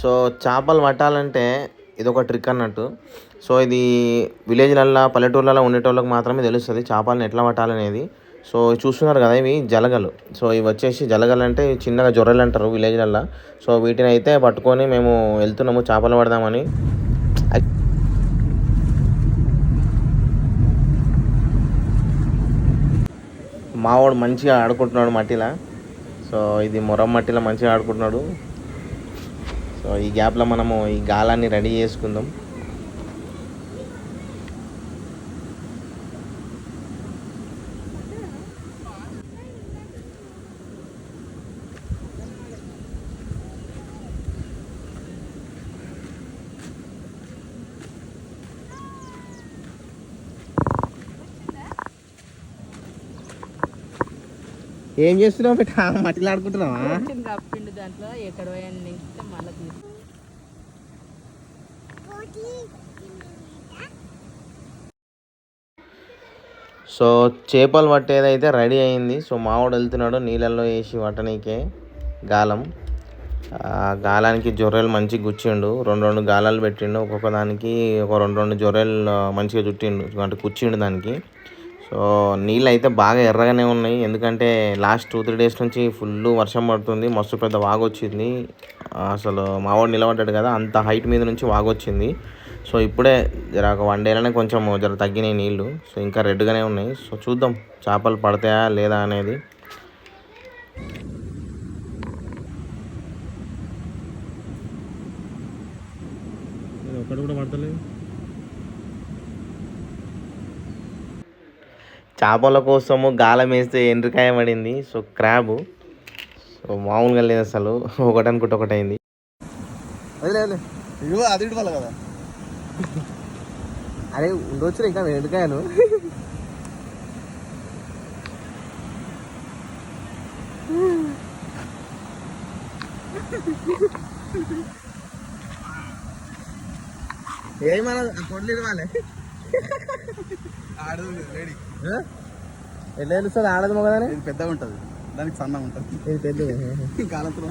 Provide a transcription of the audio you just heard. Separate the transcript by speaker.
Speaker 1: So చేపలు పట్టాలంటే ఇది ఒక ట్రిక్ అన్నట్టు. సో ఇది విలేజ్లల్లో పల్లెటూర్లలో ఉండేటోళ్ళకి మాత్రమే తెలుస్తుంది చేపలను ఎట్లా పట్టాలనేది. సో చూస్తున్నారు కదా ఇవి జలగలు. సో ఇవి వచ్చేసి జలగలు అంటే చిన్నగా జొర్రలు అంటారు విలేజ్లల్లో. సో వీటిని అయితే పట్టుకొని మేము వెళ్తున్నాము చేపలు పడదామని. మావాడు మంచిగా ఆడుకుంటున్నాడు మట్టిలా. సో ఇది మొరం మట్టిలో మంచిగా ఆడుకుంటున్నాడు. సో ఈ గ్యాప్లో మనము ఈ గాలాన్ని రెడీ చేసుకుందాం. ఏం చేస్తున్నావు పెట్ట మట్టిలో ఆడుకుంటున్నావా?
Speaker 2: దాంట్లో ఎక్కడ మళ్ళీ
Speaker 1: సో చేపలు పట్టేదైతే రెడీ అయింది సో మావాడు వెళ్తున్నాడు నీళ్ళల్లో వేసి పట్టనీకే గాలం. గాలానికి జొర్రెలు మంచిగా గుచ్చిండు. రెండు రెండు గాలాలు పెట్టిండు. ఒక్కొక్క దానికి ఒక రెండు రెండు జొర్రెలు మంచిగా చుట్టిండు. అంటే కూర్చిండు దానికి. సో నీళ్ళు అయితే బాగా ఎర్రగానే ఉన్నాయి. ఎందుకంటే లాస్ట్ టూ త్రీ డేస్ నుంచి ఫుల్ వర్షం పడుతుంది. మస్తు పెద్ద వాగొచ్చింది. అసలు మావాడు నిలబడ్డాడు కదా అంత హైట్ మీద నుంచి వాగొచ్చింది. సో ఇప్పుడే జర ఒక వన్ డేలోనే కొంచెం జర తగ్గినాయి నీళ్ళు. సో ఇంకా రెడ్గానే ఉన్నాయి. సో చూద్దాం చేపలు పడతాయా లేదా అనేది. ఒకటి కూడా పడతలేదు. చేపల కోసము గాలం వేస్తే ఎండ్రికాయ పడింది. So crab. సో మామూలుగా లేదు అసలు. ఒకటి అనుకుంటే ఒకటి అయింది.
Speaker 3: అది కదా.
Speaker 1: అరే ఉండొచ్చు ఇంకా ఎండ్రికాయలు ఏమన్నా కొడలు ఇవ్వాలి. ఎట్లా తెలుస్తుంది? ఆడదు మగదానే?
Speaker 3: పెద్దగా ఉంటుంది. దానికి సన్నగా ఉంటుంది.
Speaker 1: ఇది పెద్ద
Speaker 3: కాలంతో